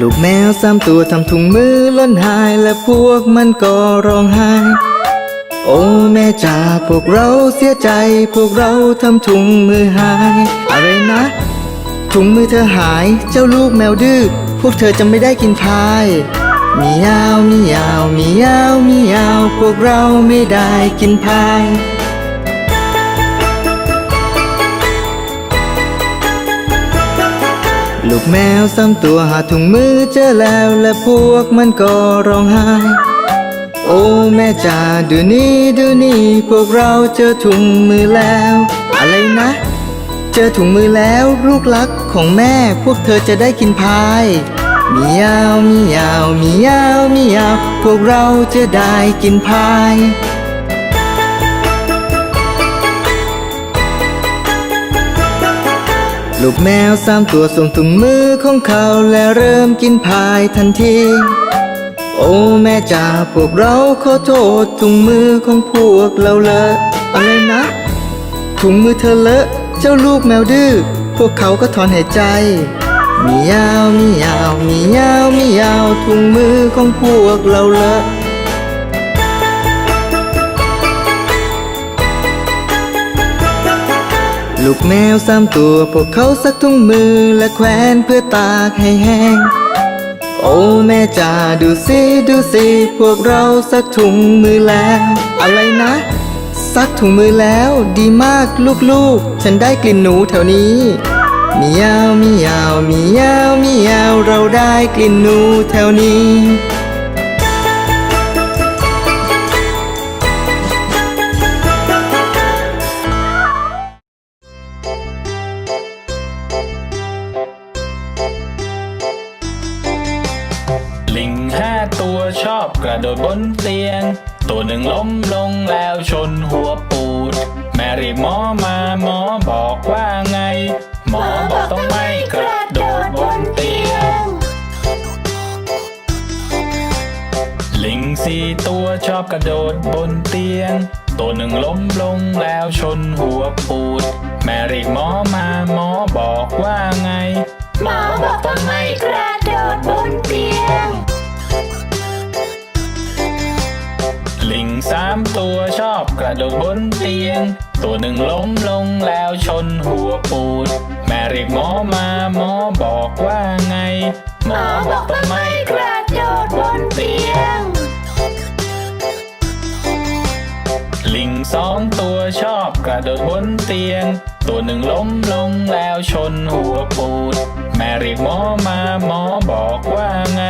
ลูกแมวสามตัวทำถุงมือล้นหายและพวกมันก็ร้องไห้ โอ้แม่จ๋าพวกเราเสียใจ พวกเราทำถุงมือหาย อะไรนะ ถุงมือเธอหาย เจ้าลูกแมวดื้อพวกเธอจะไม่ได้กินพายมียาวมียาวมียาวมียาวพวกเราไม่ได้กินพาย ลูกแมวสามตัวหาถุงมือเจอแล้วและพวกมันก็ร้องไห้ โอ้แม่จ๋าดูนี่ดูนี่พวกเราเจอถุงมือแล้ว อะไรนะ เจอถุงมือแล้วลูกรักของแม่พวกเธอจะได้กินพายมียาวมียาวมียาวมียาวพวกเราจะได้กินพาย ลูกแมวสามตัวส่งถุงมือของเขาและเริ่มกินพายทันที โอ้แม่จ๋าพวกเราขอโทษถุงมือของพวกเราเลอะอะไรนะ ถุงมือเธอเลอะ เจ้าลูกแมวดื้อพวกเขาก็ถอนหายใจ มียาวมียาวมียาวมียาวถุงมือของพวกเราเลอะ ลูกแมวสามตัวพวกเขาซักถุงมือและแขวนเพื่อตากให้แห้ง โอ้แม่จ๋าดูสิดูสิพวกเราซักถุงมือแล้ว อะไรนะ ซักถุงมือแล้วดีมากลูกๆ ฉันได้กลิ่นหนูแถวนี้มียาวมียาวมียาวมียาวเราได้กลิ่นหนูแถวนี้ นึ่งล้มลงแล้วชนหัวปูด แม่เรียกหมอมาหมอบอกว่าไง หมอบอกต้องไม่กระโดดบนเตียง ลิงสี่ตัวชอบกระโดดบนเตียง ตัวหนึ่งล้มลงแล้วชนหัวปูด แม่เรียกหมอมาหมอบอกว่าไง ระโดดบนเตียง ตัวหนึ่งล้มลงแล้วชนหัวปูด แม่เรียกหมอมาหมอบอกว่าไง หมอบอกต้องไม่กระโดดบนเตียง ลิงสองตัวชอบกระโดดบนเตียง ตัวหนึ่งล้มลงแล้วชนหัวปูด แม่เรียกหมอมาหมอบอกว่าไง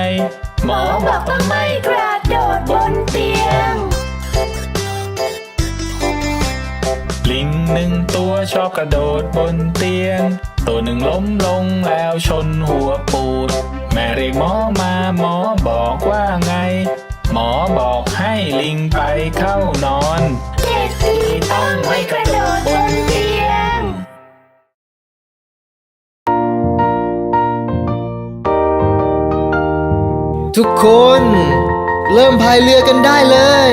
หมอบอกต้องไม่กระโดดบนเตียง หนึ่งตัวชอบกระโดดบนเตียง ตัวหนึ่งล้มลงแล้วชนหัวปูด แม่เรียกหมอมาหมอบอกว่าไง หมอบอกให้ลิงไปเข้านอนเด็กที่ต้องไม่กระโดดบนเตียงทุกคน เริ่มพายเรือกันได้เลย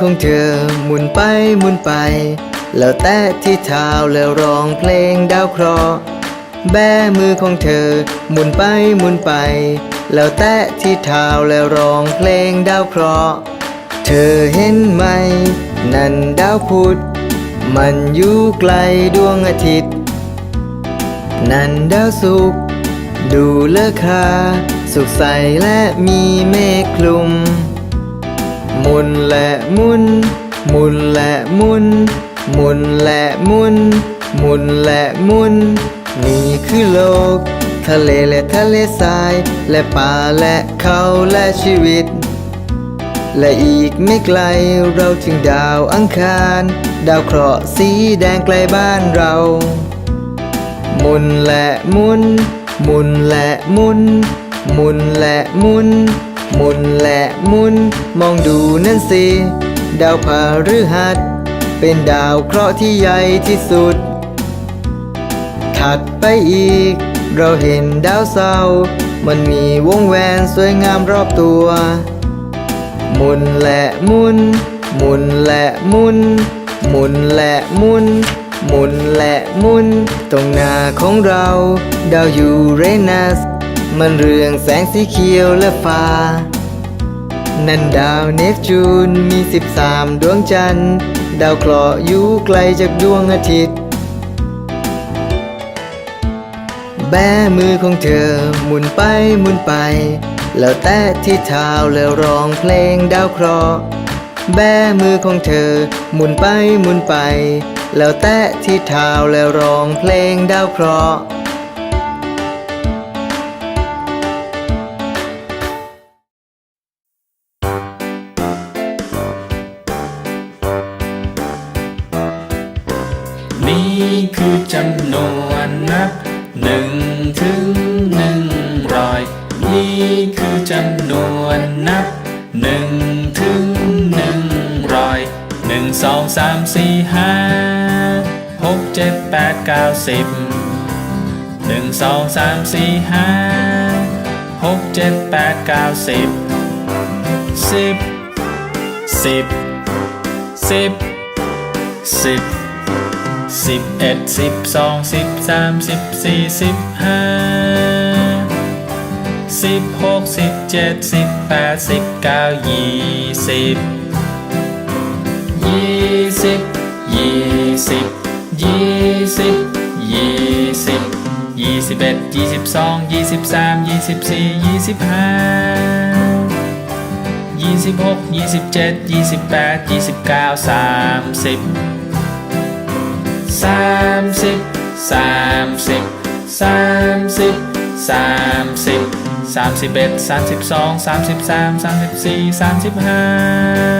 ของเธอหมุนไปหมุนไป แล้วแตะที่เท้าแล้วร้องเพลงดาวเคราะห์แบมือของเธอหมุนไปหมุนไป แล้วแตะที่เท้าแล้วร้องเพลงดาวเคราะห์เธอเห็นไหม นั่นดาวพุธมันอยู่ไกลดวงอาทิตย์ นั่นดาวสุกร์ดูเลอคาสุขใสและมีเมฆคลุม มุนและมุน มุนและมุน มุนและมุน มุนและมุน นี่คือโลก ทะเลและทะเลทราย และป่าและเขาและชีวิต และอีกไม่ไกลเราถึงดาวอังคาร ดาวเคราะห์สีแดงไกลบ้านเรา มุนและมุน มุนและมุน มุนและมุน มุนและมุนมองดูนั่นสิดาวพฤหัส เป็นดาวเคราะห์ที่ใหญ่ที่สุด ถัดไปอีก เราเห็นดาวเสาร์มันมีวงแหวนสวยงามรอบตัวหมุนและมุนหมุนและมุนหมุนและมุนหมุนและมุน ตรงหน้าของเรา ดาวยูเรนัส มันเรืองแสงสีเขียวและฟ้า นั่นดาวเนปจูนมี 13 ดวงจันทร์ ดาวเคราะห์อยู่ไกลจากดวงอาทิตย์ แบมือของเธอหมุนไปหมุนไป แล้วแตะที่เท้าแล้วร้องเพลงดาวเคราะห์แบมือของเธอหมุนไปหมุนไป แล้วแตะที่เท้าแล้วร้องเพลงดาวเคราะห์ แปดเก้าสิบหนึ่งสองสามสี่ห้าหกเจ็ดแปดเก้าสิบสิบสิบสิบสิบสิบเอ็ดสิบสองสิบสามสิบสี่สิบห้าสิบหกสิบเจ็ดสิบแปดสิบเก้ายี่สิบยี่สิบยี่สิบ ยี่สิบยี่สิบยี่สิบเอ็ดยี่สิบสองยี่สิบสามยี่สิบสี่ยี่สิบห้ายี่สิบหกยี่สิบเจ็ดยี่สิบแปดยี่สิบเก้าสามสิบสามสิบสามสิบสามสิบสามสิบสามสิบเอ็ดสามสิบสองสามสิบสามสามสิบสี่สามสิบห้า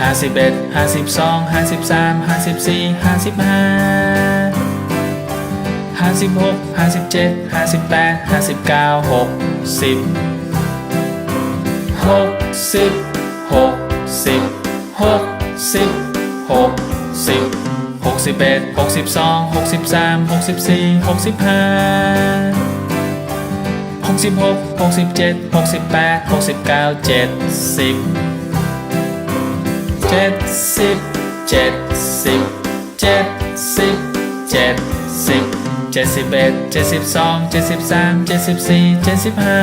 ห้าสี่สิบหกสี่สิบเจ็ดสี่สิบแปดสี่สิบเก้าห้าสิบห้าสิบห้าสิบห้าสิบห้าสิบห้าสิบเอ็ดห้าสิบสองห้าสิบสามห้าสิบสี่ห้าสิบห้าห้าสิบหกห้าสิบเจ็ดห้าสิบแปดห้าสิบเก้าหกสิบหกสิบหกสิบหกสิบหกสิบหกสิบเอ็ดหกสิบสองหกสิบสามหกสิบสี่หกสิบห้าหกสิบหกหกสิบเจ็ดหกสิบแปดหกสิบเก้าเจ็ดสิบ เจ็ดสิบเจ็ดสิบเจ็ดสิบเจ็ดสิบเจ็ดสิบเอ็ดเจ็ดสิบสองเจ็ดสิบสามเจ็ดสิบสี่เจ็ดสิบห้า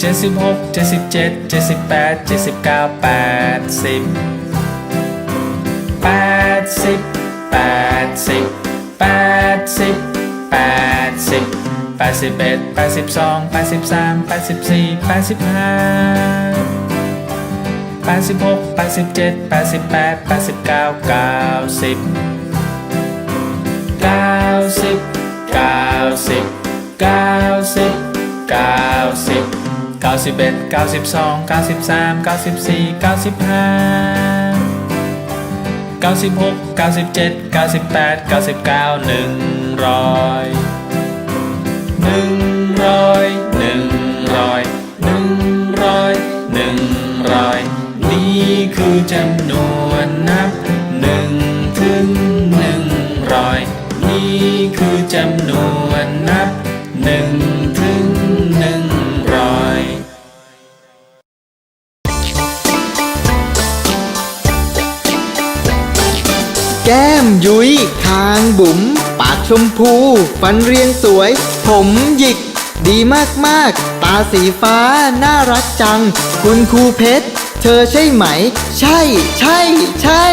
เจ็ดสิบหกเจ็ดสิบเจ็ดเจ็ดสิบแปดเจ็ดสิบเก้าแปดสิบแปดสิบแปดสิบแปดสิบแปดสิบแปดสิบเอ็ดแปดสิบสองแปดสิบสามแปดสิบสี่แปดสิบห้า แปดสิบหกแปดสิบเจ็ดแปดสิบแปดแปดสิบเก้าเก้าสิบเก้าสิบเก้ นี่คือจำนวนนับหนึ่งถึงหนึ่งร้อยนี่คือจำนวนนับหนึ่งถึงหนึ่งร้อยแก้มยุ้ยคางบุ๋มปากชมพู ฟันเรียงสวย ผมหยิก ดีมากๆ ตาสีฟ้า น่ารักจัง คุณครูเพชร เธอใช่ไหม ใช่ ใช่ ใช่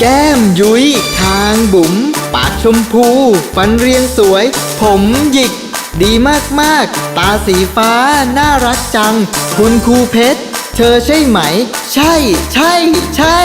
แก้มยุ้ยคางบุ๋ม ปากชมพู ฟันเรียงสวย ผมหยิก ดีมาก ๆ ตาสีฟ้า น่ารักจัง คุณครูเพชร เธอใช่ไหม ใช่ ใช่ ใช่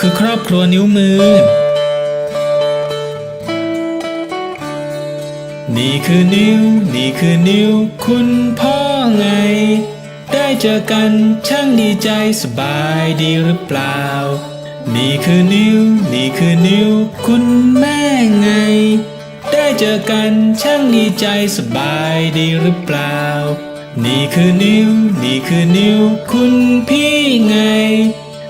คือครอบครัวนิ้วมือ นี่คือนิ้ว นี่คือนิ้ว คุณพ่อไง ได้เจอกันช่างดีใจสบายดีหรือเปล่า นี่คือนิ้ว นี่คือนิ้ว คุณแม่ไง ได้เจอกันช่างดีใจสบายดีหรือเปล่า นี่คือนิ้ว นี่คือนิ้ว คุณพี่ไง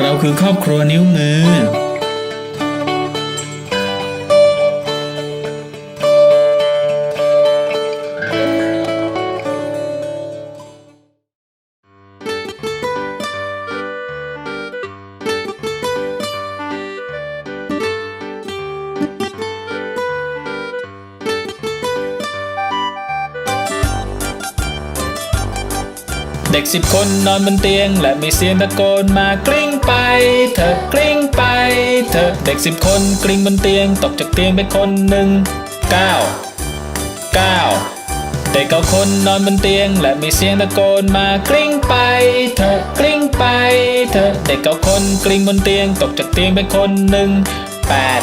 เราคือครอบครัวนิ้วมือ สิบคนนอนบนเตียง และมีเสียงตะโกนมากลิ้งไปเถอกลิ้งไปเถอเด็กสิบคนกลิ้งบนเตียง ตกจากเตียงไปคนหนึ่งเก้าเก้าเด็กเก้าคนนอนบนเตียง และมีเสียงตะโกนมากลิ้งไปเถอกลิ้งไปเถอเด็กเก้าคนกลิ้งบนเตียง ตกจากเตียงไปคนหนึ่งแปด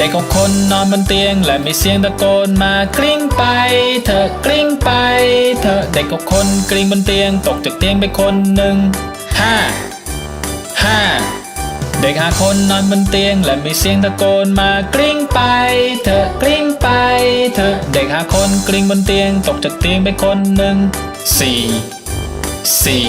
เด็กหกคนนอนบนเตียง และมีเสียงตะโกนมากลิ้งไปเถอกลิ้งไปเถอเด็กหกคนกลิ้งบนเตียง ตกจากเตียงไปคนหนึ่งห้าห้าเด็กหาคนนอนบนเตียง และมีเสียงตะโกนมากลิ้งไปเถอกลิ้งไปเถอเด็กหาคนกลิ้งบนเตียง ตกจากเตียงไปคนหนึ่งสี่สี่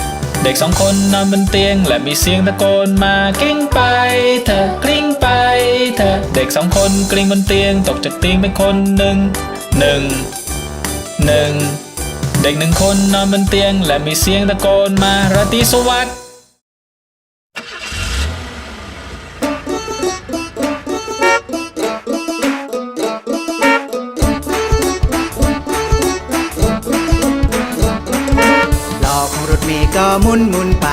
เด็กสองคนนอนบนเตียง และมีเสียงตะโกนมากลิ้งไป เธอกลิ้งไป เธอเด็กสองคนกลิ้งบนเตียง ตกจากเตียงไปคนหนึ่งหนึ่งหนึ่งเด็กหนึ่งคนนอนบนเตียง และมีเสียงตะโกนมาราตรีสวัสดิ์ หมุนหมุนไป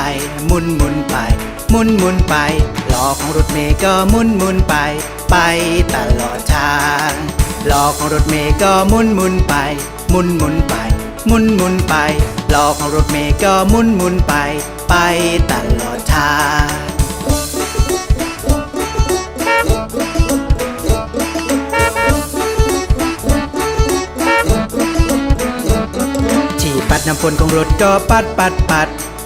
หมุนหมุนไปหมุนหมุนไปล้อของรถเมย์ก็หมุนหมุนไป ไปตลอดทางล้อของรถเมย์ก็หมุนหมุนไปหมุนหมุนไปหมุนหมุนไปล้อของรถเมย์ก็หมุนหมุนไป ไปตลอดทางที่ปัดน้ำฝนของรถก็ปัดปัดปัด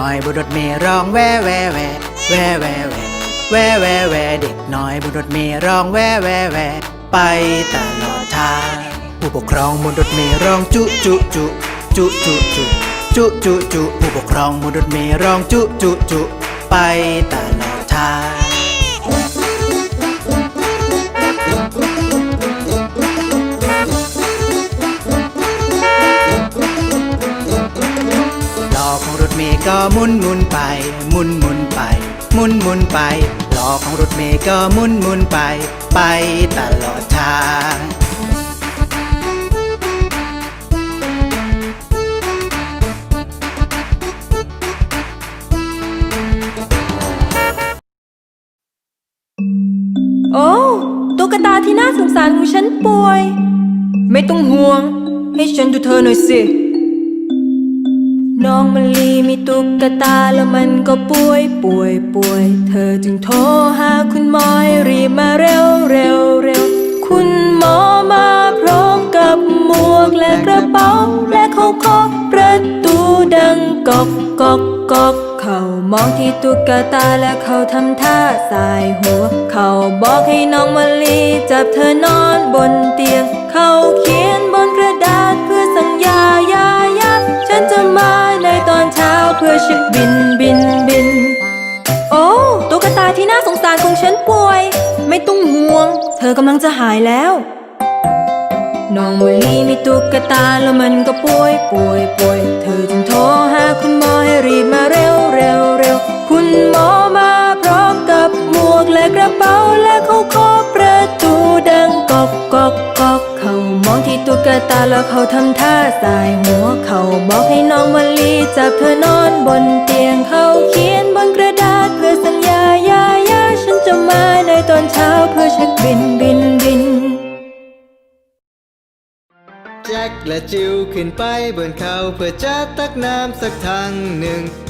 น้อยบุรถเมร้องแว่แว่แว่แว่แว่แว่แว่แว่แวเด็กน้อยบุรถเมร้องแว่แว่แว่ไปตลอดทางผู้ปกครองบุรถเมร้องจุจุจุจุจุจุจุจุจุผู้ปกครองบุรถเมร้องจุจุจุไปตลอดทาง ก็มุนมุนไป มุนมุนไป มุนมุนไปล้อของรถเมย์ก็มุนมุนไป ไปตลอดทางโอ้ตุ๊กตาที่น่าสงสารของฉันป่วย ไม่ต้องห่วง ให้ฉันดูเธอหน่อยสิ น้องมะลีมีตุ๊กตาแล้วมันก็ป่วยป่วยป่วย เธอจึงโทรหาคุณหมอให้รีบมาเร็วเร็วเร็ว คุณหมอมาพร้อมกับหมวกและกระเป๋า และเขาเคาะประตูดังกอกกอกกอกเขามองที่ตุ๊กตาและเขาทำท่าสายหัว เขาบอกให้น้องมะลีจับเธอนอนบนเตียง เขาเขียนบนกระดาษ บินบินบิน โอ้ตุ๊กตาที่น่าสงสารของฉันป่วย ไม่ต้องห่วง เธอกำลังจะหายแล้วน้องมลีมีตุ๊กตาแล้วมันก็ป่วยป่วยป่วย เธอจึงโทรหาคุณหมอให้รีบมาเร็วเร็วเร็วคุณหมอมาพร้อมกับหมวกและกระเป๋าและเขาเคาะประตูดังกอกกอก องที่ตุ๊กตาแล้วเขาทำท่าสายหัวเขาบอกให้น้องมะลีจับเธอนอนบนเตียงเขาเขียนบนกระดาษเพื่อสัญญายายาฉันจะมาในตอนเช้าเพื่อเช็คบินบินบินแจ็คและจิวขึ้นไปบนเขาเพื่อจะตักน้ำสักทางหนึ่ง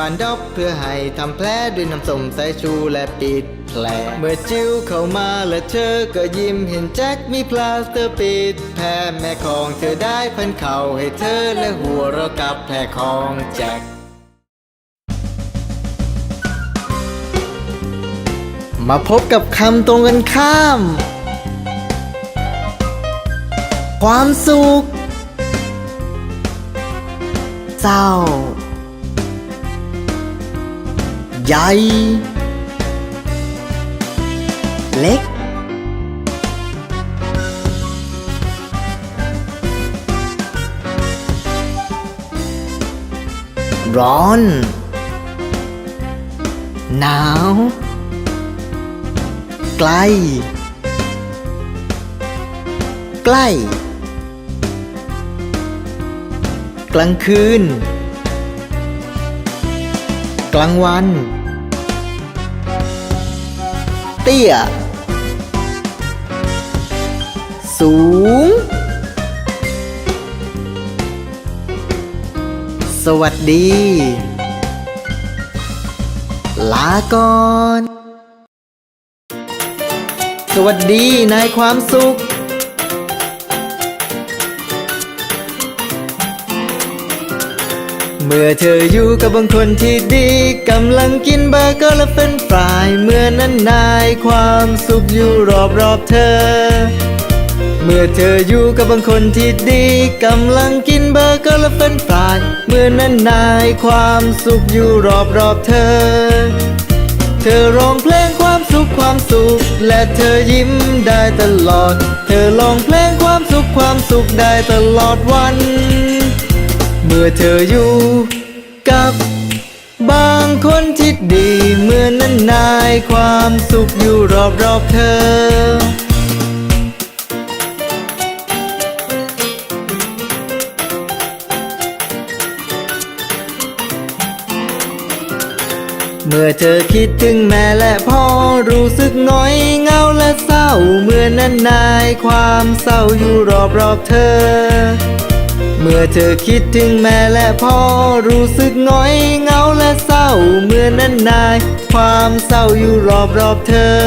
้านดอกเพื่อให้ทำแผลด้วยน้ำส้มสายชูและปิดแผลเมื่อจิ้วเข้ามาและเธอก็ยิ้มเห็นแจ็คมีพลาสเตอร์ปิดแผลแม่ของเธอได้พันเข่าให้เธอและหัวเรากับแผลของแจ็คมาพบกับคำตรงกันข้าม ความสุข เศร้า ใหญ่ เล็ก ร้อน หนาว ไกล ใกล้ กลางคืน กลางวัน เตี้ย สูง สวัสดี ลาก่อน สวัสดีนายความสุข มื่อเธออยู่กับบางคนที่ดีกำลังกินเบอร์เกอร์และเป็นฟรายเมื่อนั้นนายความสุขอยู่รอบรอบเธอ เมื่อเธออยู่กับบางคนที่ดีกำลังกินเบอร์เกอร์และเป็นฟรายเมื่อนั้นนายความสุขอยู่รอบรอบเธอ เธอร้องเพลงความสุขความสุข และเธอยิ้มได้ตลอด เธอร้องเพลงความสุขความสุขได้ตลอดวัน มื่อเธออยู่กับบางคนที่ดีเมื่อนั้นนายความสุขอยู่รอบรอบเธอ เมื่อเธอคิดถึงแม่และพ่อรู้สึกน้อยเงาและเศร้า เมื่อนั้นนายความเศร้าอยู่รอบรอบเธอ เมื่อเธอคิดถึงแม่และพ่อรู้สึกน้อยเหงาและเศร้าเมื่อนั้นนาย ความเศร้าอยู่รอบรอบเธอ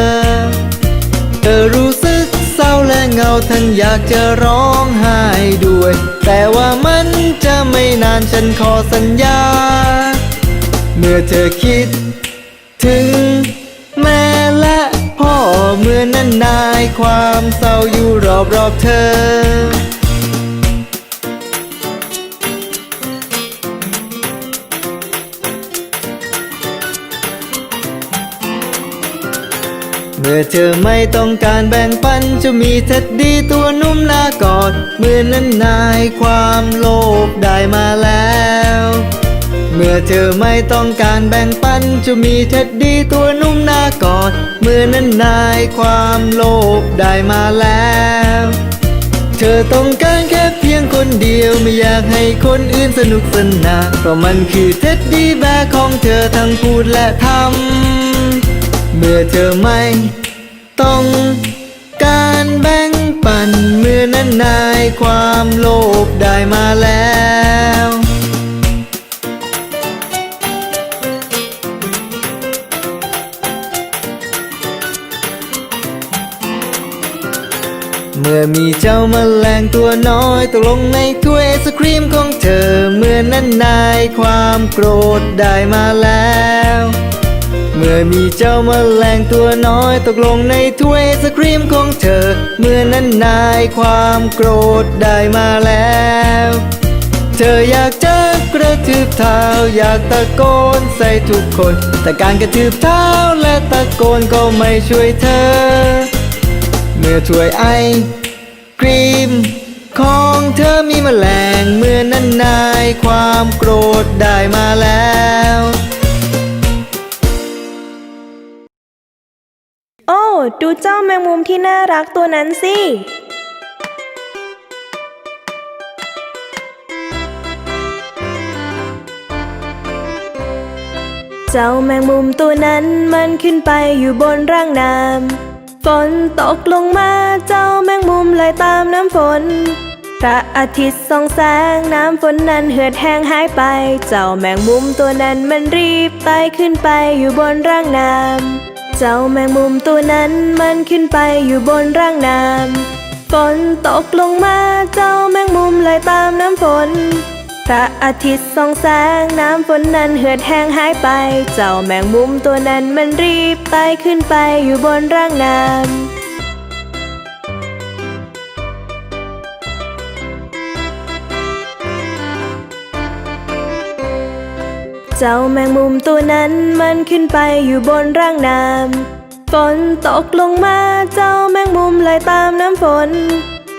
เธอรู้สึกเศร้าและเหงาทั้งอยากจะร้องไห้ด้วย แต่ว่ามันจะไม่นานฉันขอสัญญา เมื่อเธอคิด ถึง แม่และพ่อเมื่อนั้นนาย ความเศร้าอยู่รอบรอบเธอ เมื่อเธอไม่ต้องการแบ่งปันจะมีเท็ดดีตัวนุ่มหน้ากอดเมื่อนั้นนายความโลภได้มาแล้ว เมื่อเธอไม่ต้องการแบ่งปันจะมีเท็ดดีตัวนุ่มหน้ากอดเมื่อนั้นนายความโลภได้มาแล้วเธอต้องการแค่เพียงคนเดียวไม่อยากให้คนอื่นสนุกสนานเพราะมันคือเท็ดดี้แบกของเธอทั้งพูดและทำ มื่อเธอไม่ ต้องการแบ่งปันเมื่อนั้นนายความโลภได้มาแล้วเมื่อมีเจ้าแมลงตัวน้อยตกลงในถ้วยไอศครีมของเธอ เมื่อนั้นนายความโกรธได้มาแล้ว มื่อมีเจ้ามาแมลงตัวน้อยตกลงในถ้วยไอศครีมของเธอ เมื่อนั้นนายความโกรธได้มาแล้ว เธออยากจะกระทืบเท้าอยากตะโกนใส่ทุกคน แต่การกระทืบเท้าและตะโกนก็ไม่ช่วยเธอ เมื่อถ้วยไอครีมของเธอมีแมลงเมื่อนั้นนายความโกรธได้มาแล้ว ดูเจ้าแมงมุมที่น่ารักตัวนั้นสิ เจ้าแมงมุมตัวนั้นมันขึ้นไปอยู่บนร่างน้ำฝนตกลงมาเจ้าแมงมุมไหลตามน้ำฝนพระอาทิตย์ส่องแสงน้ำฝนนั้นเหือดแห้งหายไป เจ้าแมงมุมตัวนั้นมันรีบไต่ขึ้นไปอยู่บนร่างน้ำ เจ้าแมงมุมตัวนั้นมันขึ้นไปอยู่บนร่างน้ำฝนตกลงมาเจ้าแมงมุมไหลตามน้ำฝน พระอาทิตย์ส่องแสงน้ำฝนนั้นเหือดแห้งหายไป เจ้าแมงมุมตัวนั้นมันรีบไต่ขึ้นไปอยู่บนร่างน้ำ จ้าแมงมุมตัวนั้นมันขึ้นไปอยู่บนร่างน้ำฝนตกลงมาเจ้าแมงมุมไหลตามน้ำฝน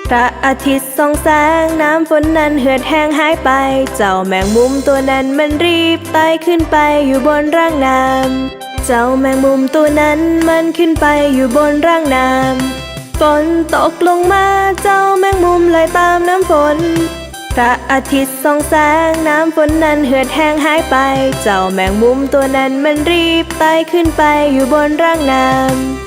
พระอาทิตย์ส่องแสงน้ำฝนนั้นเหือดแห้งหายไป เจ้าแมงมุมตัวนั้นมันรีบไต่ขึ้นไปอยู่บนร่างน้ำเจ้าแมงมุมตัวนั้นมันขึ้นไปอยู่บนร่างน้ำฝนตกลงมาเจ้าแมงมุมไหลตามน้ำฝน พระอาทิตย์ส่องแสงน้ำฝนนั้นเหือดแห้งหายไป เจ้าแมงมุมตัวนั้นมันรีบไต่ขึ้นไปอยู่บนร่างน้ำ